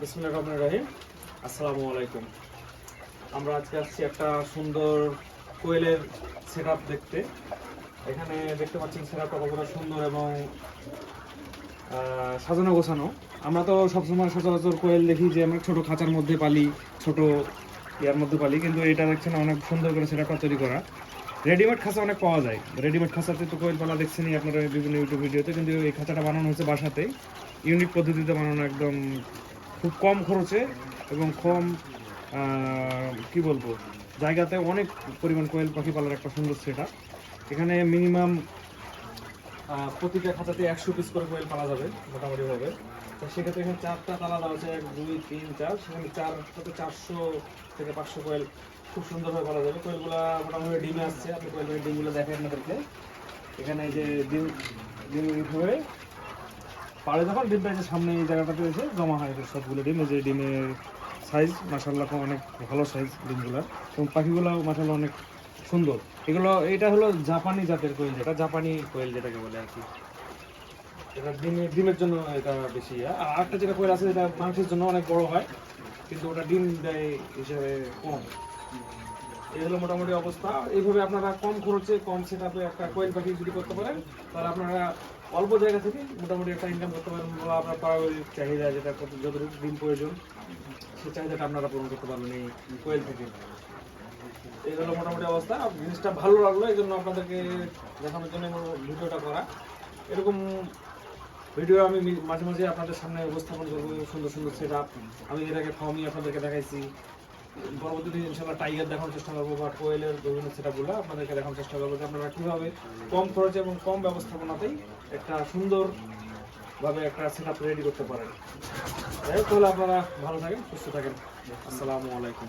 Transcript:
বিসমুল্লাহ রহমান রহিম। আসসালামু আলাইকুম। আমরা আজকে আসছি একটা সুন্দর কোয়েলের সেট দেখতে। এখানে দেখতে পাচ্ছেন সেট আপটা কতটা সুন্দর এবং সাজানো গোছানো। আমরা তো সবসময় সচরাচর কোয়েল দেখি যে আমরা ছোট খাঁচার মধ্যে পালি, ছোট ইয়ার মধ্যে পালি, কিন্তু এটা দেখছেন অনেক সুন্দর করে সেট তৈরি করা। রেডিমেড খাঁচা অনেক পাওয়া যায়। রেডিমেড খাঁচাতে তো কোয়েল পালা দেখছেনই আপনারা বিভিন্ন ইউটিউব ভিডিওতে, কিন্তু এই খাঁচাটা বানানো হয়েছে বাসাতে ইউনিক পদ্ধতিতে বানানো একদম খুব কম খরচে এবং কম কি বলব, জায়গাতে অনেক পরিমাণ কোয়েল পাখি পালার একটা সুন্দর সেটা এখানে মিনিমাম প্রতিটা খাতাতে একশো পিস করে কোয়েল পালা যাবে মোটামুটি ভাবে তো সেক্ষেত্রে এখানে চারটা তালা দেওয়া আছে, এক, দুই, তিন, চার। সেখানে চার সাথে চারশো থেকে পাঁচশো কোয়েল খুব সুন্দরভাবে পালা যাবে। কোয়েলগুলা মোটামুটি ডিমে আসছে, আপনি কোয়েলের ডিমগুলো দেখেন আপনাদেরকে। এখানে যে ডিম ডিম হয়ে পাড়ে যখন ডিমটা যে সামনে এই জায়গাটাতে এসে জমা হয় সবগুলো ডিম। যে ডিমের সাইজ মাসাল্লাহ অনেক ভালো সাইজ ডিমগুলার। এবং পাখিগুলো মাসাল্লাহ অনেক সুন্দর। এগুলো, এটা হলো জাপানি জাতের কোয়েল যেটা, জাপানি কোয়েল যেটাকে বলে আর কি। এটা ডিমের ডিমের জন্য এটা বেশি আর আরেকটা যেটা কোয়েল আছে, এটা মাংসের জন্য অনেক বড় হয়, কিন্তু ওটা ডিম দেয় হিসেবে কম। এই হলো মোটামুটি অবস্থা। এইভাবে আপনারা কম খরচে, কম সেট একটা কোয়েল পাখি যদি করতে পারেন, তাহলে আপনারা অল্প জায়গা থেকে মোটামুটি একটা ইনকাম করতে পারেন বা আপনার পারিবারিক চাহিদা যেটা যতটুকু ডিম প্রয়োজন সেই চাহিদাটা আপনারা পূরণ করতে পারবেন এই কোয়েল থেকে। এই হলো মোটামুটি অবস্থা। জিনিসটা ভালো লাগল, এই জন্য আপনাদেরকে দেখানোর জন্য ভিডিওটা করা। এরকম ভিডিও আমি মাঝে মাঝে আপনাদের সামনে উপস্থাপন করব, সুন্দর সুন্দর সেট আমি এর আগে ফার্মি আপনাদেরকে দেখাইছি। পরবর্তীতে ইনশাল্লাহ টাইগার দেখানোর চেষ্টা করব বা কোয়েলের বিভিন্ন সেটাগুলো আপনাদেরকে দেখানোর চেষ্টা করব যে আপনারা কীভাবে কম খরচে এবং কম ব্যবস্থাপনাতেই একটা সুন্দর ভাবে একটা সেট রেডি করতে পারেন। তাহলে আপনারা ভালো থাকেন, সুস্থ থাকেন। আসসালামু আলাইকুম।